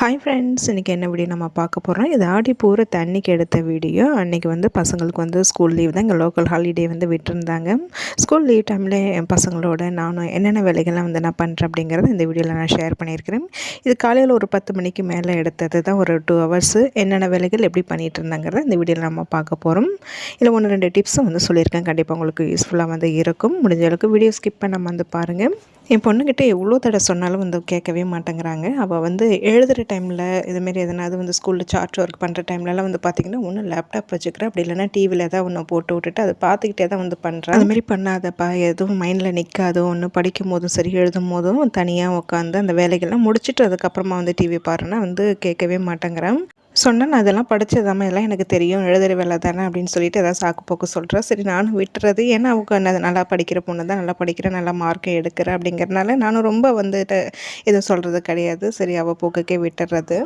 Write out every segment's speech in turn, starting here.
Hi friends இன்றைக்கி என்ன video நம்ம பார்க்க போகிறோம் இது ஆடி பூர தண்ணிக்கு எடுத்த வீடியோ அன்றைக்கி வந்து பசங்களுக்கு வந்து ஸ்கூல் லீவ் தான். இங்கே லோக்கல் ஹாலிடே வந்து விட்டுருந்தாங்க. ஸ்கூல் லீவ் டைமில் என் பசங்களோட நானும் என்னென்ன வேலைகள்லாம் வந்து நான் பண்ணுறேன் அப்படிங்கிறத இந்த வீடியோவில் நான் ஷேர் பண்ணியிருக்கிறேன். இது காலையில் ஒரு பத்து மணிக்கு மேலே எடுத்தது தான். ஒரு டூ ஹவர்ஸு என்னென்ன வேலைகள் எப்படி பண்ணிகிட்டு இருந்தாங்கிறத இந்த வீடியோவில் நம்ம பார்க்க போகிறோம் இல்லை ஒன்று ரெண்டு டிப்ஸும் வந்து சொல்லியிருக்கேன். கண்டிப்பாக உங்களுக்கு யூஸ்ஃபுல்லாக வந்து இருக்கும். முடிஞ்ச அளவுக்கு வீடியோ ஸ்கிப் பண்ணாமல் வந்து பாருங்கள் என் பொண்ணுக்கிட்ட எவ்வளோ தடவை சொன்னாலும் வந்து கேட்கவே மாட்டேங்கிறாங்க. அவள் வந்து எழுதுகிற டைமில் இதுமாரி எதனாவது வந்து ஸ்கூலில் சார்ட் ஒர்க் பண்ணுற டைம்லலாம் வந்து பார்த்திங்கன்னா ஒன்று லேப்டாப் வச்சுக்கிறேன் அப்படி இல்லைனா டிவியில் ஏதாவது ஒன்று போட்டு விட்டுட்டு அதை பார்த்துக்கிட்டே தான் வந்து பண்ணுறேன் அதுமாரி பண்ணாதப்பா. எதுவும் மைண்டில் நிற்காதோ ஒன்று படிக்கும் போதும் சரி எழுதும் போதும் தனியாக உட்காந்து அந்த வேலைகள்லாம் முடிச்சுட்டு அதுக்கப்புறமா வந்து டிவி பாருன்னா வந்து கேட்கவே மாட்டேங்கிறேன். சொன்னேன் நான் அதெல்லாம் படித்ததாம எல்லாம் எனக்கு தெரியும் எழுதுகிற வேலை தானே அப்படின்னு சொல்லிட்டு ஏதாவது சாக்கு போக்கு சொல்கிறேன் சரி நானும் விட்டுறது. ஏன்னா அவங்க என்ன நல்லா படிக்கிற பொண்ணு தான் நல்லா படிக்கிற நல்லா மார்க்கை எடுக்கிறேன் அப்படிங்கிறனால நானும் ரொம்ப வந்துட்டு எதுவும் சொல்கிறது கிடையாது. சரி அவள் போக்குக்கே விட்டுறது.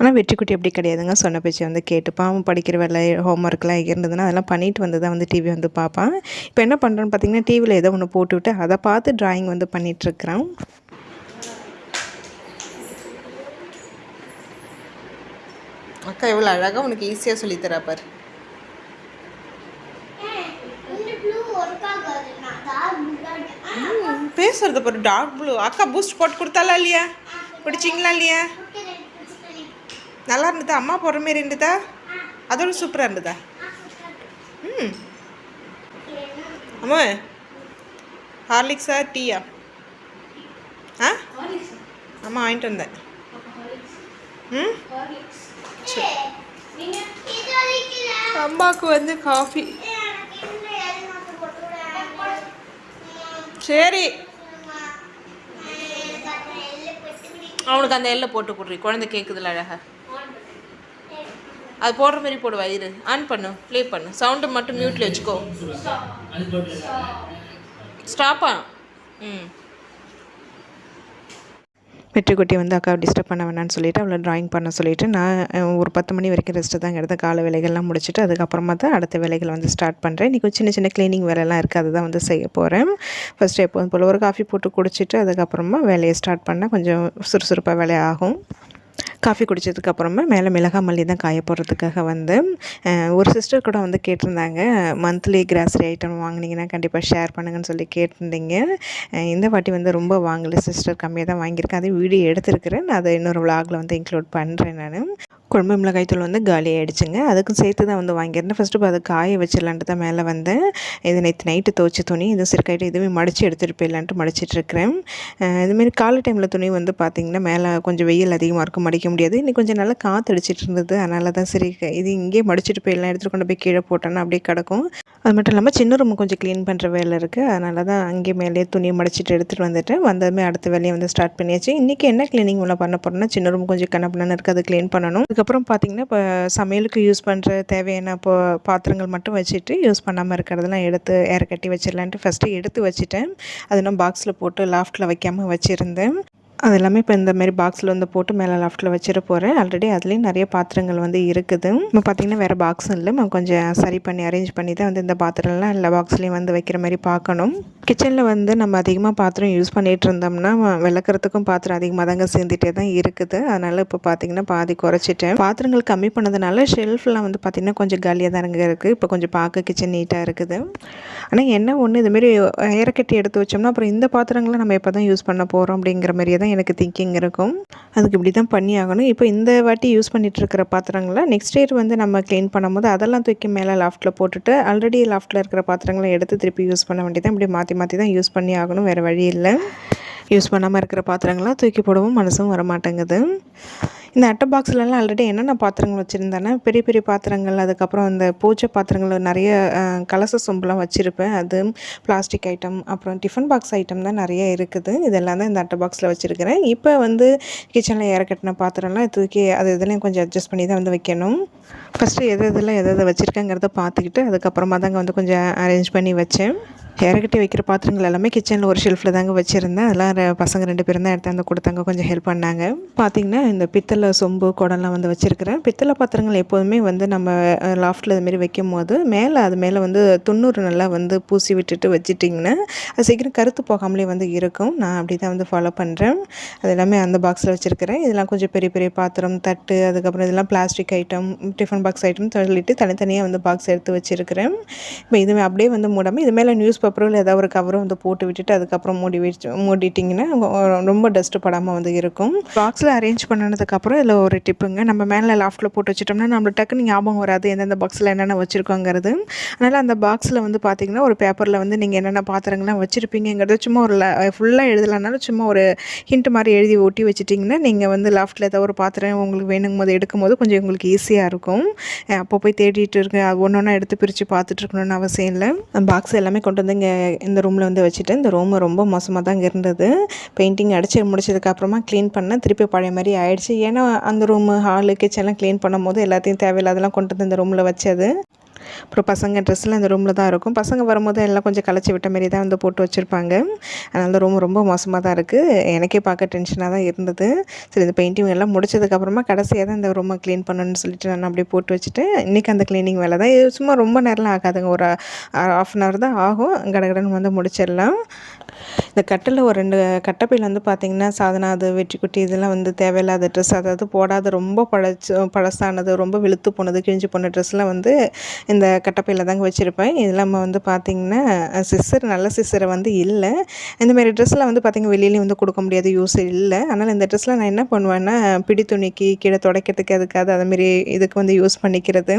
ஆனால் வெற்றிக்குட்டி அப்படி கிடையாதுங்க. சொன்ன பேச்சு வந்து கேட்டுப்பான் அவன் படிக்கிற வேலை ஹோம் ஒர்க்லாம் இருந்ததுன்னா அதெல்லாம் பண்ணிட்டு வந்து தான் வந்து டிவி வந்து பார்ப்பான். இப்போ என்ன பண்ணுறேன்னு பார்த்தீங்கன்னா டிவியில் ஏதோ ஒன்று போட்டுவிட்டு அதை பார்த்து ட்ராயிங் வந்து பண்ணிகிட்ருக்குறான் அக்கா எவ்வளோ அழகாக உனக்கு ஈஸியாக சொல்லித்தரா பார். பேசுறது பாரு டார்க் ப்ளூ அக்கா பூஸ்ட் போட்டு கொடுத்தாலா இல்லையா? பிடிச்சிங்களா இல்லையா? நல்லா இருந்ததா? அம்மா போடுற மாரி இருந்ததா? அதோட சூப்பராக இருந்ததா? ம். அம்மா ஹார்லிக்ஸா டீயா ஆ? அம்மா வாங்கிட்டு வந்தேன். ம்? அம்மாவுக்கு வந்து காஃபி சரி. அவனுக்கு அந்த எல்லை போட்டு போடுறி குழந்தை கேட்குதுல அழகா. அது போடுற மாதிரி போடு வயிறு ஆன் பண்ணு ப்ளே பண்ணு. சவுண்டு மட்டும் மியூட்டில் வச்சுக்கோ. ஸ்டாப்பா ம். வெற்றிக்குட்டி வந்து அக்கா டிஸ்டர்ப் பண்ண வேணான்னு சொல்லிவிட்டு அவளை ட்ராயிங் பண்ண சொல்லிவிட்டு நான் ஒரு பத்து மணி வரைக்கும் ரெஸ்ட்டு தான் எடுத்த கால வேலைகள்லாம் முடிச்சுட்டு அதுக்கப்புறமா தான் அடுத்த வேலைகள் வந்து ஸ்டார்ட் பண்ணுறேன் இன்றைக்கி சின்ன சின்ன க்ளீனிங் வேலைலாம் இருக்குது அதை தான் வந்து செய்ய போகிறேன் ஃபஸ்ட்டு எப்போதும் போல் ஒரு காஃபி போட்டு குடிச்சிட்டு அதுக்கப்புறமா வேலையை ஸ்டார்ட் பண்ணால் கொஞ்சம் சுறுசுறுப்பாக வேலையாகும் காஃபி குடித்ததுக்கப்புறமா மேலே மிளகா மல்லி தான் காய போடுறதுக்காக வந்து ஒரு சிஸ்டர் கூட வந்து கேட்டிருந்தாங்க. மந்த்லி கிராசரி ஐட்டம் வாங்கினீங்கன்னா கண்டிப்பாக ஷேர் பண்ணுங்கன்னு சொல்லி கேட்டிருந்தீங்க. இந்த வாட்டி வந்து ரொம்ப வாங்கலை. சிஸ்டர் கம்மியாக தான் வாங்கியிருக்கேன் அதே வீடியோ எடுத்திருக்கிறேன். நான் அதை இன்னொரு விளாகில் வந்து இன்க்ளூட் பண்ணுறேன் நான். குழம்பு மிளகாய்த்தூள் வந்து காலி ஆகிடுச்சுங்க அதுக்கும் சேர்த்து தான் வந்து வாங்கியிருந்தேன். ஃபஸ்ட்டு இப்போ அதை காய வச்சிடலான்ட்டு தான் மேலே வந்தேன் இது நேற்று நைட்டு துவச்ச துணி இது சிறுக்காயிட்டு இதுவே மடித்து எடுத்துகிட்டு போயிடலான்ட்டு மடிச்சிட்ருக்கிறேன் இதுமாரி காலை டைமில் துணி வந்து பார்த்திங்கன்னா மேலே கொஞ்சம் வெயில் அதிகமாக இருக்கும். மடிக்க முடியாது. இன்னைக்கு கொஞ்சம் நல்லா காற்று அடிச்சிட்டு இருந்தது. அதனால தான் சரி இது இங்கேயே மடிச்சிட்டு போயிடலாம் எடுத்துகிட்டு கொண்டு போய் கீழே போட்டோன்னா அப்படியே கிடக்கும். அது மட்டும் இல்லாமல் சின்ன ரூம் கொஞ்சம் க்ளீன் பண்ணுற வேலை இருக்குது அதனால தான் அங்கேயே மேலேயே துணியை மடிச்சிட்டு எடுத்துகிட்டு வந்துட்டு வந்ததுமே அடுத்த வேலையை வந்து ஸ்டார்ட் பண்ணியாச்சு. இன்றைக்கி என்ன க்ளீனிங் உள்ள பண்ண போகிறோம்னா சின்ன ரூம் கொஞ்சம் கண்ணப்பண்ணு இருக்குது அதை க்ளீன் பண்ணணும். அதுக்கப்புறம் பார்த்திங்கன்னா இப்போ சமையலுக்கு யூஸ் பண்ணுற தேவையான இப்போ பாத்திரங்கள் மட்டும் வச்சுட்டு யூஸ் பண்ணாமல் இருக்கிறதெல்லாம் எடுத்து ஏற கட்டி வச்சிடலான்ட்டு ஃபஸ்ட்டு எடுத்து வச்சுட்டேன். அது நான் பாக்ஸில் போட்டு லாஃப்ட்டில் வைக்காமல் வச்சுருந்தேன். அது எல்லாமே இப்போ இந்த மாதிரி பாக்ஸில் வந்து போட்டு மேலே லாஃப்ட்டில் வச்சிட போகிறேன் ஆல்ரெடி அதுலேயும் நிறைய பாத்திரங்கள் வந்து இருக்குது. இப்போ பார்த்திங்கன்னா வேறு பாக்ஸும் இல்லை. நம்ம கொஞ்சம் சரி பண்ணி அரேஞ்ச் பண்ணி தான் வந்து இந்த பாத்திரம்லாம் எல்லா பாக்ஸ்லேயும் வந்து வைக்கிற மாதிரி பார்க்கணும். கிச்சனில் வந்து நம்ம அதிகமாக பாத்திரம் யூஸ் பண்ணிகிட்டு இருந்தோம்னா விளக்குறதுக்கும் பாத்திரம் அதிகமாக தாங்க சேர்ந்துட்டே தான் இருக்குது. அதனால் இப்போ பார்த்திங்கன்னா பாதி குறைச்சிட்டேன். பாத்திரங்கள் கம்மி பண்ணதுனால ஷெல்ஃப்லாம் வந்து பார்த்திங்கன்னா கொஞ்சம் காலியாக தான் இருக்குது இப்போ கொஞ்சம் பார்க்க கிச்சன் நீட்டாக இருக்குது. ஆனால் என்ன ஒன்று இதுமாரி ஏறக்கட்டி எடுத்து வச்சோம்னா அப்புறம் இந்த பாத்திரங்களை நம்ம எப்போ தான் யூஸ் பண்ண போகிறோம் அப்படிங்கிற மாதிரியே தான் தான் எனக்கு திங்கிங் இருக்கும். அதுக்கு இப்படி தான் பண்ணி ஆகணும். இப்போ இந்த வாட்டி யூஸ் பண்ணிகிட்ருக்கிற பாத்திரங்களை நெக்ஸ்ட் இயர் வந்து நம்ம க்ளீன் பண்ணும்போது அதெல்லாம் தூக்கி மேலே லாஃப்ட்டில் போட்டுட்டு ஆல்ரெடி லாஃப்ட்டில் இருக்கிற பாத்திரங்களை எடுத்து திருப்பி யூஸ் பண்ண வேண்டியதான் இப்படி மாற்றி மாற்றி தான் யூஸ் பண்ணி ஆகணும். வேறு வழி இல்லை. யூஸ் பண்ணாமல் இருக்கிற பாத்திரங்களாம் தூக்கி போடவும் மனசும் வர மாட்டேங்குது இந்த அட்டை பாக்ஸ்லலாம் ஆல்ரெடி என்னென்ன பாத்திரங்கள் வச்சுருந்தேன்னா பெரிய பெரிய பாத்திரங்கள் அதுக்கப்புறம் இந்த பூஜை பாத்திரங்கள் நிறைய கலச சொம்புலாம் வச்சுருப்பேன். அது பிளாஸ்டிக் ஐட்டம் அப்புறம் டிஃபன் பாக்ஸ் ஐட்டம் தான் நிறைய இருக்குது. இதெல்லாம் தான் இந்த அட்டை பாக்ஸில் வச்சுருக்கிறேன். இப்போ வந்து கிச்சனில் இறக்கட்டின பாத்திரம்லாம் தூக்கி அது இதெல்லாம் கொஞ்சம் அட்ஜஸ்ட் பண்ணி தான் வந்து வைக்கணும். ஃபஸ்ட்டு எது எதெல்லாம் எதை எதை வச்சுருக்கேங்கிறத பார்த்துக்கிட்டு அதுக்கப்புறமா தாங்க வந்து கொஞ்சம் அரேஞ்ச் பண்ணி வச்சேன். இறக்கிட்டு வைக்கிற பாத்திரங்கள் எல்லாமே கிச்சனில் ஒரு ஷெல்ஃபில் தாங்க வச்சுருந்தேன். அதெல்லாம் பசங்க ரெண்டு பேரும் தான் எடுத்து வந்து கொடுத்தாங்க கொஞ்சம் ஹெல்ப் பண்ணாங்க. பார்த்திங்கன்னா இந்த பித்தளை சொம்பு குடம்லாம் வந்து வச்சுருக்கிறேன். பித்தளை பாத்திரங்கள் எப்போதுமே வந்து நம்ம லாஃப்ட்டில் இதுமாரி வைக்கும் போது மேலே அது மேலே வந்து துண்ணூறு நல்லா வந்து பூசி விட்டுட்டு வச்சுட்டிங்கன்னா அது சீக்கிரம் கருத்து போகாமலே வந்து இருக்கும். நான் அப்படி தான் வந்து ஃபாலோ பண்ணுறேன் அது எல்லாமே அந்த பாக்ஸில் வச்சுருக்கிறேன். இதெல்லாம் கொஞ்சம் பெரிய பெரிய பாத்திரம் தட்டு அதுக்கப்புறம் இதெல்லாம் plastic item tiffin box item சொல்லிட்டு தனித்தனியாக வந்து பாக்ஸ் எடுத்து வச்சுருக்கிறேன். இப்போ இதுவே அப்படியே வந்து மூடாமல் இது மேலே நியூஸ் பேப்பரோ இல்லை ஏதாவது ஒரு கவரும் வந்து போட்டு விட்டுட்டு அதுக்கப்புறம் மூடி வச்சு மூடிட்டிங்கன்னா ரொம்ப டஸ்ட்டு படாமல் வந்து இருக்கும். பாக்ஸில் அரேஞ்ச் பண்ணதுக்கப்புறம் இதில் ஒரு டிப்புங்க நம்ம மேலே லாஃப்ட்டில் போட்டு வச்சிட்டோம்னா நம்மளுக்கு டக்குன்னு ஞாபகம் வராது எந்தெந்த பாக்ஸில் என்னென்ன வச்சுருக்கோங்கிறது. அதனால் அந்த பாக்ஸில் வந்து பார்த்திங்கன்னா ஒரு பேப்பரில் வந்து நீங்கள் என்னென்ன பாத்திரங்கள்லாம் வச்சுருப்பீங்கிறத சும்மா ஒரு ஃபுல்லாக எழுதலைனாலும் சும்மா ஒரு ஹிண்ட் மாதிரி எழுதி ஒட்டி வச்சுட்டிங்கன்னா நீங்கள் வந்து லாஃப்ட்டில் ஏதாவது ஒரு பாத்திரம் உங்களுக்கு வேணுங்கும் போது எடுக்கும் போது கொஞ்சம் உங்களுக்கு ஈஸியாக இருக்கும். அப்போ போய் தேடிட்டு இருக்கேன் அது ஒன்று ஒன்றா எடுத்து பிரித்து பார்த்துட்டு இருக்கணும்னு அவசியம் இல்லை. பாக்ஸ் எல்லாமே கொண்டு வந்து இங்கே இந்த ரூமில் வந்து வச்சுட்டு இந்த ரூம் ரொம்ப மோசமாக தான் இருந்தது. பெயிண்டிங் அடித்து முடிச்சதுக்கப்புறமா க்ளீன் பண்ணேன் திருப்பி பழைய மாதிரி ஆயிடுச்சு. ஏன்னா அந்த ரூமு ஹாலு கிச்சன்லாம் க்ளீன் பண்ணும் போது எல்லாத்தையும் தேவையில்லாதெல்லாம் கொண்டு வந்து இந்த ரூமில் வச்சது. அப்புறம் பசங்க ட்ரெஸ்லாம் இந்த ரூமில் தான் இருக்கும். பசங்க வரும்போது எல்லாம் கொஞ்சம் களைச்சி விட்ட மாரி தான் வந்து போட்டு வச்சுருப்பாங்க. அதனால் ரூம் ரொம்ப மோசமாக தான் இருக்குது எனக்கே பார்க்க டென்ஷனாக தான் இருந்தது. சரி இந்த பெயிண்டிங் எல்லாம் முடிச்சதுக்கப்புறமா கடைசியாக தான் இந்த ரூமை க்ளீன் பண்ணணும்னு சொல்லிட்டு நான் அப்படியே போட்டு வச்சுட்டு இன்றைக்கி அந்த க்ளீனிங் வேலை தான். சும்மா ரொம்ப நேரம்லாம் ஆகாதுங்க. ஒரு ஆஃப் அன் ஹவர் தான் ஆகும். கடகடன்னு வந்து முடிச்சிடலாம். இந்த கட்டில் ஒரு ரெண்டு கட்டப்பையில் வந்து பார்த்திங்கன்னா சாதனா அது வெற்றிக்குட்டி இதெல்லாம் வந்து தேவையில்லாத ட்ரெஸ் அதாவது போடாத ரொம்ப பழச்சு பழசானது ரொம்ப வெளுத்து போனது கிழிஞ்சு போன ட்ரெஸ்லாம் வந்து இந்த கட்டப்பையில் தாங்க வச்சுருப்பேன். இதெல்லாம் வந்து பார்த்திங்கன்னா சிஸ்டர் நல்ல சிஸ்டரை வந்து இல்லை. இந்தமாரி ட்ரெஸ்லாம் வந்து பார்த்திங்க வெளியிலேயும் வந்து கொடுக்க முடியாது யூஸ் இல்லை. அதனால் இந்த ட்ரெஸ்லாம் நான் என்ன பண்ணுவேன்னா பிடி துணிக்கு கீழே துடைக்கிறதுக்கு அதுக்காக அதுமாரி இதுக்கு வந்து யூஸ் பண்ணிக்கிறது.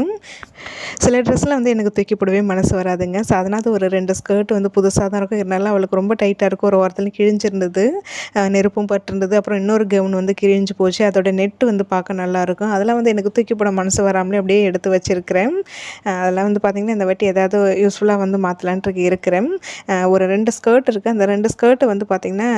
சில ட்ரெஸ்லாம் வந்து எனக்கு தூக்கி போடவே மனசு வராதுங்க. சாதனாது ஒரு ரெண்டு ஸ்கர்ட் வந்து புதுசாக தான் இருக்கும். இருந்தாலும் அவளுக்கு ரொம்ப டைட்டாக இருக்கும் ஒரு வாரத்தில் கிழிஞ்சிருந்தது. நெருப்பும் பட்டிருந்தது. அப்புறம் இன்னொரு கவுன் வந்து கிழிஞ்சு போச்சு. அதோட நெட்டு வந்து பார்க்க நல்லாயிருக்கும் அதெல்லாம் வந்து எனக்கு தூக்கி போட மனசு வராமலே அப்படியே எடுத்து வச்சுருக்கிறேன். அதெல்லாம் வந்து பார்த்திங்கன்னா இந்த வாட்டி ஏதாவது யூஸ்ஃபுல்லாக வந்து மாற்றலான்ட்டு இருக்கிறேன். ஒரு ரெண்டு ஸ்கர்ட் இருக்குது அந்த ரெண்டு ஸ்கர்ட்டை வந்து பார்த்திங்கன்னா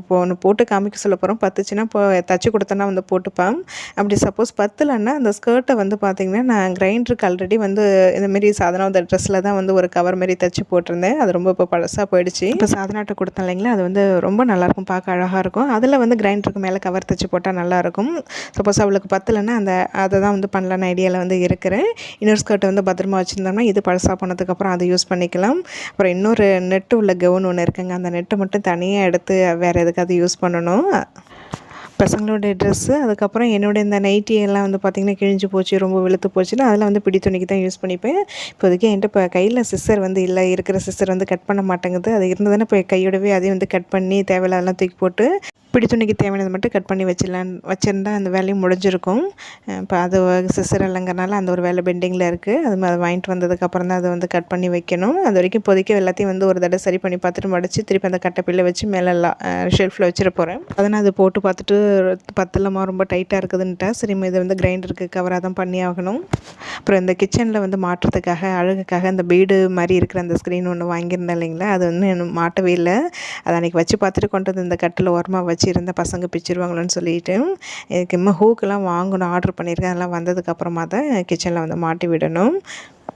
இப்போ ஒன்று போட்டு காமிக்க சொல்ல போகிறோம் பத்துச்சுன்னா இப்போ தச்சு கொடுத்தோன்னா வந்து போட்டுப்பேன். அப்படி சப்போஸ் பத்துலன்னா அந்த ஸ்கர்ட்டை வந்து பார்த்திங்கன்னா நான் கிரைண்டருக்கு ஆல்ரெடி வந்து இந்தமாரி சாதனா அந்த ட்ரெஸ்ஸில் தான் வந்து ஒரு கவர் மாரி தச்சு போட்டிருந்தேன். அது ரொம்ப இப்போ பழசாக போயிடுச்சு. இப்போ சாதனாட்ட கொடுத்தேன். இல்லைங்களா? அது வந்து ரொம்ப நல்லாயிருக்கும் பார்க்க அழகாக இருக்கும் அதில் வந்து கிரைண்டருக்கு மேலே கவர் தச்சு போட்டால் நல்லாயிருக்கும். சப்போஸ் அவளுக்கு பத்தலைன்னா அந்த அதை தான் வந்து பண்ணலான்னு ஐடியாவில் வந்து இருக்கிறேன். இன்னொரு ஸ்கர்ட்டை வந்து பத்திரமா வச்சுருந்தோம்னா இது பழசாக போனதுக்கப்புறம் அதை யூஸ் பண்ணிக்கலாம். அப்புறம் இன்னொரு நெட்டு உள்ள கவுன் ஒன்று இருக்குங்க. அந்த நெட்டை மட்டும் தனியாக எடுத்து வேறு எதுக்காவது யூஸ் பண்ணணும். பசங்களோட ட்ரெஸ்ஸு அதுக்கப்புறம் என்னோட இந்த நைட்டி எல்லாம் வந்து பார்த்திங்கன்னா கிழிஞ்சு போச்சு ரொம்ப வெளுத்து போச்சுன்னா அதில் வந்து பிடி துணிக்கு தான் யூஸ் பண்ணிப்பேன். இப்போதைக்கு என்கிட்ட இப்போ கையில் சிஸ்டர் வந்து இல்லை இருக்கிற சிஸ்டர் வந்து கட் பண்ண மாட்டேங்குது. அது இருந்ததுன்னா இப்போ கையோடவே அதையும் வந்து கட் பண்ணி தேவையில்லாதெல்லாம் தூக்கி போட்டு பிடி துணிக்கு தேவையானது மட்டும் கட் பண்ணி வச்சிடலான் வச்சிருந்தா அந்த வேலையும் முடிஞ்சிருக்கும். இப்போ அது சிஸ்டர் இல்லைங்கிறனால அந்த ஒரு வேலை பெண்டிங்கில் இருக்குது அது மாதிரி வாங்கிட்டு வந்ததுக்கப்புறம் தான் அதை வந்து கட் பண்ணி வைக்கணும். அது வரைக்கும் இப்போதைக்கு எல்லாத்தையும் வந்து ஒரு தடவை சரி பண்ணி பார்த்துட்டு மடித்து திருப்பி அந்த கட்டப்பில்லை வச்சு மேலே ஷெல்ஃபில் வச்சிட போகிறேன் அதை நான் அதை போட்டு பார்த்துட்டு பத்தலமா ரொம்ப டைட்டாக இருக்குதுன்ட்டா சரி இதை வந்து கிரைண்டருக்கு கவராக தான் பண்ணி ஆகணும். அப்புறம் இந்த கிச்சனில் வந்து மாட்டுறதுக்காக அழகுக்காக இந்த பீடு மாதிரி இருக்கிற அந்த ஸ்க்ரீன் ஒன்று வாங்கியிருந்தேன் இல்லைங்களா? அது வந்து எனக்கு மாட்டவே இல்லை. அதை அன்றைக்கி வச்சு பார்த்துட்டு கொண்டு வந்து இந்த கட்டில் ஓரமாக வச்சுருந்த பசங்க பிச்சிருவாங்களோன்னு சொல்லிட்டு எனக்கு இம்மா ஹூக்கெல்லாம் வாங்கணும் ஆர்டர் பண்ணியிருக்கேன். அதெல்லாம் வந்ததுக்கப்புறமா தான் கிச்சனில் வந்து மாட்டி விடணும்.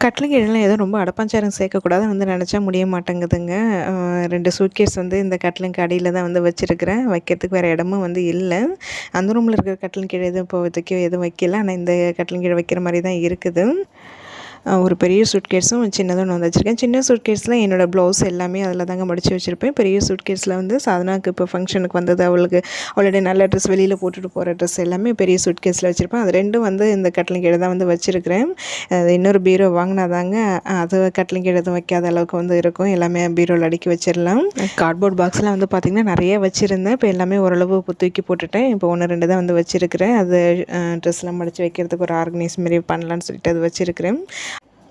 கட்டில் எதுவும் ரொம்ப அடப்பாஞ்சாரம் சேர்க்கக்கூடாது வந்து நினச்சா முடிய மாட்டேங்குதுங்க. ரெண்டு சூட்கேஸ் வந்து இந்த கட்டிலுக்கு அடியில் தான் வந்து வச்சுருக்கிறேன். வைக்கிறதுக்கு வேறு இடமும் வந்து இல்லை. அந்த ரூமில் இருக்கிற கட்டிலுக்கு கீழே எதுவும் இப்போதைக்கு எதுவும் வைக்கல. ஆனால் இந்த கட்டிலுக்கு வைக்கிற மாதிரி தான் இருக்குது. ஒரு பெரிய சூட்கேஸும் சின்னதும் ஒன்று வச்சுருக்கேன். சின்ன சூட்கேஸில் என்னோடய ப்ளவுஸ் எல்லாமே அதில் தாங்க மடித்து வச்சுருப்பேன். பெரிய சூட்கேஸில் வந்து சாதனாக்கு இப்போ ஃபங்க்ஷனுக்கு வந்தது அவளுக்கு அவளுடைய நல்ல ட்ரெஸ் வெளியில் போட்டுட்டு போகிற ட்ரெஸ் எல்லாமே பெரிய சூட்கேஸில் வச்சுருப்பேன். அது ரெண்டும் வந்து இந்த கட்டிலுக்கு கீழே தான் வந்து வச்சுருக்கிறேன். அது இன்னொரு பீரோ வாங்கினா தாங்க அது கட்டிலுக்கு கீழே எதுவும் வைக்காத அளவுக்கு வந்து இருக்கும். எல்லாமே பீரோவில் அடுக்கி வச்சிடலாம் கார்ட்போர்ட் பாக்ஸ்லாம் வந்து பார்த்திங்கன்னா நிறைய வச்சுருந்தேன். இப்போ எல்லாமே ஓரளவு தூக்கி போட்டுட்டேன். இப்போ ஒன்று ரெண்டு தான் வந்து வச்சுருக்கிறேன். அது ட்ரெஸ்லாம் மடித்து வைக்கிறதுக்கு ஒரு ஆர்கனைஸ் மாரி பண்ணலான்னு சொல்லிட்டு அது வச்சுருக்கிறேன்.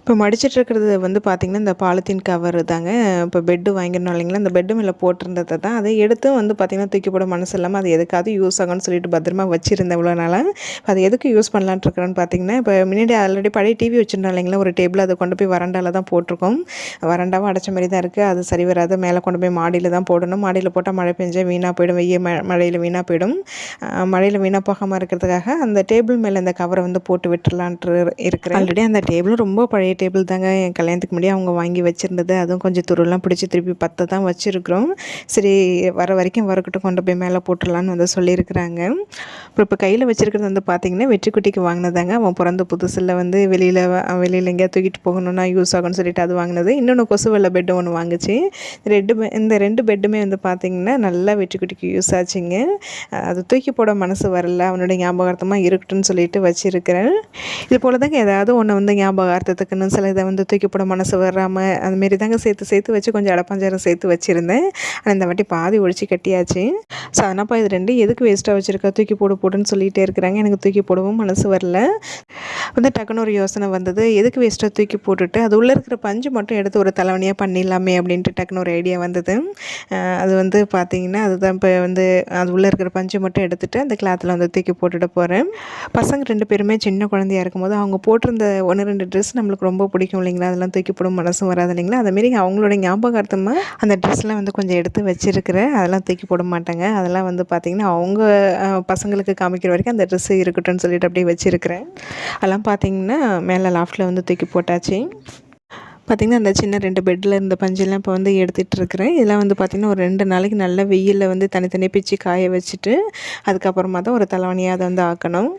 இப்போ மடிச்சிட்டு இருக்கிறது வந்து பார்த்திங்கன்னா இந்த பாலித்தீன் கவர் தாங்க. இப்போ பெட்டு வாங்கிடணும் இல்லைங்களா? இந்த பெட்டு மேலே போட்டிருந்ததை தான் அதை எடுத்து வந்து பார்த்திங்கன்னா தூக்கி போட மனசு இல்லாமல் அது எதுக்காவது யூஸ் ஆகும்னு சொல்லிட்டு பத்திரமா வச்சுருந்தேன் இவ்வளோ நாளாக அது எதுக்கு யூஸ் பண்ணலான்ட்டு இருக்கிறோன்னு பார்த்தீங்கன்னா இப்போ முன்னாடி ஆல்ரெடி பழைய டிவி வச்சுருந்தோம் இல்லைங்களா? ஒரு டேபிள் அதை கொண்டு போய் வறண்டாவில் தான் போட்டிருக்கோம். வறண்டாவும் அடைச்ச மாதிரி தான் இருக்குது அது சரி வராது. மேலே கொண்டு போய் மாடியில் தான் போடணும். மாடியில் போட்டால் மழை பெஞ்சால் வீணாக போயிடும். வெய்ய ம மழையில் வீணாக போயிடும். மழையில் வீணாக போகாமல் இருக்கிறதுக்காக அந்த டேபிள் மேலே இந்த கவரை வந்து போட்டு விட்டுறலான்ட்டு இருக்கிறேன். ஆல்ரெடி அந்த டேபிளும் ரொம்ப பழைய டேபிள் தாங்க என் கல்யாணத்துக்கு முன்னாடி அவங்க வாங்கி வச்சுருந்தது. அதுவும் கொஞ்சம் துருலாம் பிடிச்சி திருப்பி பத்தை தான் வச்சுருக்குறோம். சரி வர வரைக்கும் வரக்கட்டும் கொண்டு போய் மேலே போட்டுடலான்னு வந்து சொல்லியிருக்கிறாங்க. அப்புறம் இப்போ கையில் வச்சுருக்கிறது வந்து பார்த்திங்கன்னா வெற்றிக்குட்டிக்கு வாங்கினதாங்க. அவன் பிறந்த புதுசில் வந்து வெளியில் வெளியில் எங்கேயா தூக்கிட்டு போகணுன்னா யூஸ் ஆகும்னு சொல்லிட்டு அது வாங்கினது. இன்னொன்று கொசு வெள்ள பெட்டு ஒன்று வாங்குச்சு. ரெண்டு இந்த ரெண்டு பெட்டுமே வந்து பார்த்திங்கன்னா நல்லா வெற்றிக்குட்டிக்கு யூஸ் ஆச்சுங்க. அது தூக்கி போட மனசு வரல. அவனுடைய ஞாபகார்த்தமாக இருக்கட்டும்னு சொல்லிட்டு வச்சுருக்கிறேன். இது போல் தாங்க ஏதாவது ஒன்று வந்து ஞாபகார்த்தத்துக்குன்னு சில இதை வந்து தூக்கி போட மனசு வராமல் அதுமாரி தாங்க சேர்த்து சேர்த்து வச்சு கொஞ்சம் அடப்பாஞ்சாரம் சேர்த்து வச்சுருந்தேன். ஆனால் இந்த வாட்டி பாதி ஒழிச்சு கட்டியாச்சு. ஸோ அதனாப்பா இது ரெண்டு எதுக்கு வேஸ்ட்டாக வச்சுருக்கா? தூக்கி போட போடுன்னு சொல்லிகிட்டே இருக்கிறாங்க. எனக்கு தூக்கி போடவும் மனசு வரல. வந்து டக்குன்னு ஒரு யோசனை வந்தது. எதுக்கு வேஸ்ட்டாக தூக்கி போட்டுட்டு அது உள்ளே இருக்கிற பஞ்சு மட்டும் எடுத்து ஒரு தலைவணியாக பண்ணிடலாமே அப்படின்ட்டு டக்குன்னு ஒரு ஐடியா வந்தது. அது வந்து பார்த்திங்கன்னா அதுதான் இப்போ வந்து அது உள்ளே இருக்கிற பஞ்சு மட்டும் எடுத்துகிட்டு அந்த கிளாத்தில் வந்து தூக்கி போட்டுட்டு போகிறேன் பசங்க ரெண்டு பேருமே சின்ன குழந்தையாக இருக்கும்போது அவங்க போட்டிருந்த ஒன்று ரெண்டு ட்ரெஸ் நம்மளுக்கு ரொம்ப ரொம்ப பிடிக்கும் இல்லைங்களா? அதெல்லாம் தூக்கி போடும் மனசும் வராது இல்லைங்களா? அதுமாரி அவங்களோட ஞாபகார்த்தமாக அந்த ட்ரெஸ்லாம் வந்து கொஞ்சம் எடுத்து வச்சுருக்கிறேன் அதெல்லாம் தூக்கி போட மாட்டாங்க. அதெல்லாம் வந்து பார்த்திங்கன்னா அவங்க பசங்களுக்கு காமிக்கிற வரைக்கும் அந்த ட்ரெஸ்ஸு இருக்கட்டும்னு சொல்லிட்டு அப்படியே வச்சுருக்கிறேன். அதெல்லாம் பார்த்திங்கன்னா மேலே லாஃப்ட்டில் வந்து தூக்கி போட்டாச்சு. பார்த்திங்கன்னா அந்த சின்ன ரெண்டு பெட்டில் இருந்த பஞ்செல்லாம் இப்போ வந்து எடுத்துகிட்டு இருக்கிறேன். இதெல்லாம் வந்து பார்த்திங்கன்னா ஒரு ரெண்டு நாளைக்கு நல்லா வெயிலில் வந்து தனித்தனி பிச்சு காய வச்சுட்டு அதுக்கப்புறமா தான் ஒரு தலைவணியாக அதை வந்து ஆக்கணும்.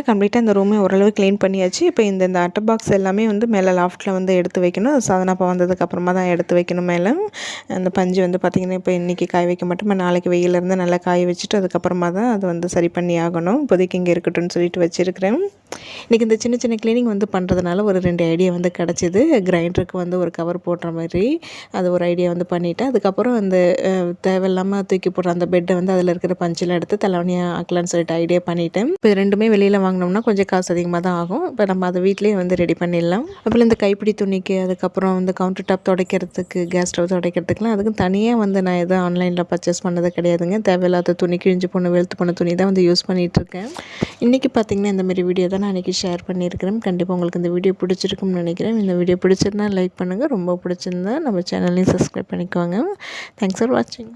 பார்த்திங்கன்னா கம்ப்ளீட்டாக இந்த ரூமே ஓரளவு க்ளீன் பண்ணியாச்சு. இப்போ இந்த இந்த அட்டை பாக்ஸ் எல்லாமே வந்து மேலே லாஃப்ட்டில் வந்து எடுத்து வைக்கணும். சாதனாப்பா வந்ததுக்கப்புறமா தான் எடுத்து வைக்கணும் மேலே. அந்த பஞ்சு வந்து பார்த்திங்கன்னா இப்போ இன்றைக்கி காய வைக்க மாட்டோம் நாளைக்கு வெயிலேருந்து நல்லா காய வச்சுட்டு அதுக்கப்புறமா தான் அது வந்து சரி பண்ணி ஆகணும். இப்போதைக்கு இங்கே இருக்கட்டும்னு சொல்லிட்டு வச்சுருக்கிறேன். இன்றைக்கி இந்த சின்ன சின்ன க்ளீனிங் வந்து பண்ணுறதுனால ஒரு ரெண்டு ஐடியா வந்து கிடச்சிது. கிரைண்டருக்கு வந்து ஒரு கவர் போடுற மாதிரி அது ஒரு ஐடியா வந்து பண்ணிவிட்டேன் அதுக்கப்புறம் அந்த தேவையில்லாமல் தூக்கி போடுற அந்த பெட்டை வந்து அதில் இருக்கிற பஞ்செலாம் எடுத்து தலைவணியாக ஆக்கலான்னு சொல்லிட்டு ஐடியா பண்ணிவிட்டேன் இப்போ ரெண்டுமே வெளியில் வாங்கினோம்னா கொஞ்சம் காசு அதிகமாக தான் ஆகும். இப்போ நம்ம அதை வீட்லேயே வந்து ரெடி பண்ணிடலாம். அப்புறம் இந்த கைப்பிடி துணிக்கு அதுக்கப்புறம் வந்து கவுண்டர் டாப் துடைக்கிறதுக்கு கேஸ் ஸ்டவ் துடைக்கிறதுக்குலாம் அதுக்கு தனியாக வந்து நான் எதுவும் ஆன்லைனில் பர்ச்சேஸ் பண்ணது கிடையாதுங்க. தேவையில்லாத துணி கிழிஞ்சு போன வெளுத்து போன துணி தான் வந்து யூஸ் பண்ணிகிட்ருக்கேன் இன்றைக்கி பார்த்திங்கன்னா இந்தமாரி வீடியோ தான் நான் இன்றைக்கி ஷேர் பண்ணியிருக்கிறேன். கண்டிப்பாக உங்களுக்கு இந்த வீடியோ பிடிச்சிருக்கும்னு நினைக்கிறேன். இந்த வீடியோ பிடிச்சிருந்தா லைக் பண்ணுங்கள் ரொம்ப பிடிச்சிருந்தா நம்ம சேனலையும் சப்ஸ்கிரைப் பண்ணிக்கோங்க. தேங்க்ஸ் ஃபார் வாட்சிங்